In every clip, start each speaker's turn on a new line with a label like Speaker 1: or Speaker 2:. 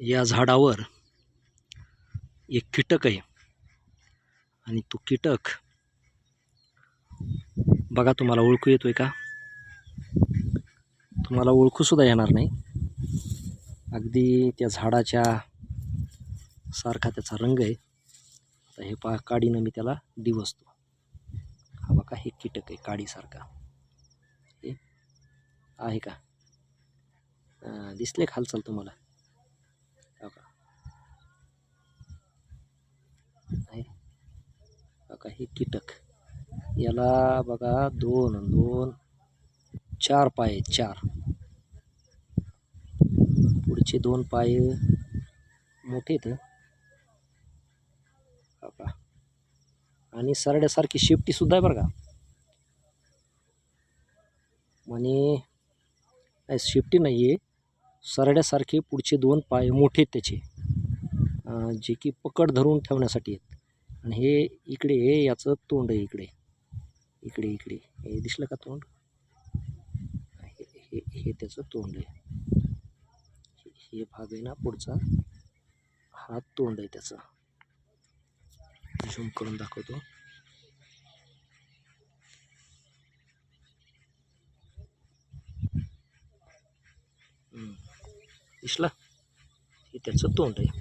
Speaker 1: या झाडावर एक कीटक आहे. आणि तो कीटक बघा तुम्हाला ओळखू येतोय का? तुम्हाला ओळखूसुद्धा येणार नाही. अगदी त्या झाडाच्या सारखा त्याचा रंग आहे. आता हे पा काडीनं मी त्याला दिवसतो. हा बघा हे कीटक आहे काडीसारखा. हे आहे का? दिसले खालचाल हालचाल तुम्हाला हो का आहे बघा हे कीटक. याला बघा दोन दोन चार पाय आहेत चार. पुढचे दोन पाय मोठे आहेत. आणि सरड्यासारखी शेपटी सुद्धा आहे बरं का. म्हणे शेपटी नाही आहे सरड्यासारखे पुढचे दोन पाय मोठे आहेत त्याचे. जे की पकड धरून ठेवण्यासाठी आहेत. आणि हे इकडे हे याचं तोंड आहे इकडे. इकडे इकडे. हे दिसलं का तोंड? हे हे हे त्याचं तोंड आहे. हे- हे भाग आहे ना पुढचा. हा तोंड आहे त्याचा. झूम करून दाखवतो. दिसला? हे त्याचं तोंड आहे.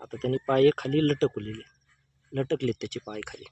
Speaker 1: आता त्याने पाय खाली लटकवलेले. लटकलेत त्याचे पाय खाली.